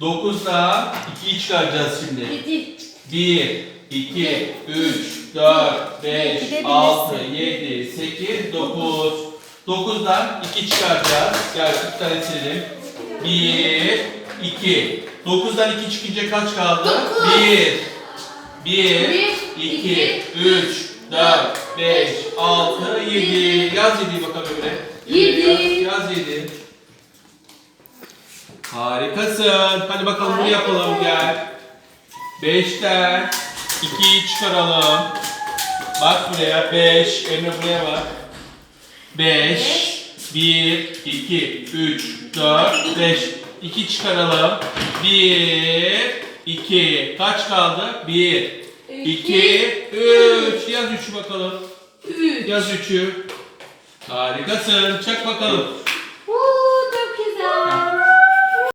Dokuzda ikiyi çıkaracağız şimdi. Yedi. Bir, iki, üç, dört, beş, Gidebilirsin. altı, yedi, sekiz, dokuz. Dokuzdan iki çıkaracağız. Gel iki tane silelim. Bir, iki. Dokuzdan iki çıkınca kaç kaldı? Dokuz. Bir, bir, Bir, iki, iki, üç, dört, beş, altı, yedi. Yaz yediyi bakalım öyle. Yedi. Yaz, yaz yedi. Harikasın. Hadi bakalım bunu yapalım gel. Beşten ikiyi çıkaralım. Bak buraya beş. Emre buraya bak. Beş. Bir, iki, üç, dört, beş. İki çıkaralım. Bir, iki. Kaç kaldı? Bir, iki, üç. Yaz üçü bakalım. Üç. Yaz üçü. Harikasın. Çak bakalım.